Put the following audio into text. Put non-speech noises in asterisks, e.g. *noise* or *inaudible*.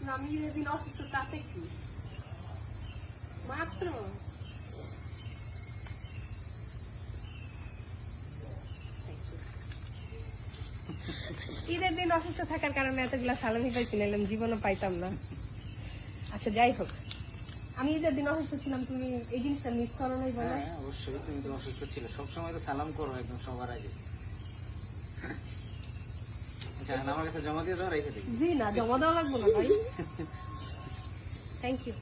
যেদিন অসুস্থ তাতে কি মাত্র ঈদের দিন অসুস্থ থাকার কারণে এতগুলা সালামি পাইছি নাইলাম জীবনও পাইতাম না। আচ্ছা যাই হোক। আমি ঈদের দিন অসুস্থ ছিলাম তুমি এই জিনিসটা মিস করো নাই বলো। হ্যাঁ অবশ্যই। তুমি তো অসুস্থ ছিল। সবসময় তো সালাম করো একদম সবার আগে। আমার কাছে জমা দিয়ে দাও রেখে দিই জি না জমা দেওয়া লাগবো না ভাই। *laughs* Thank you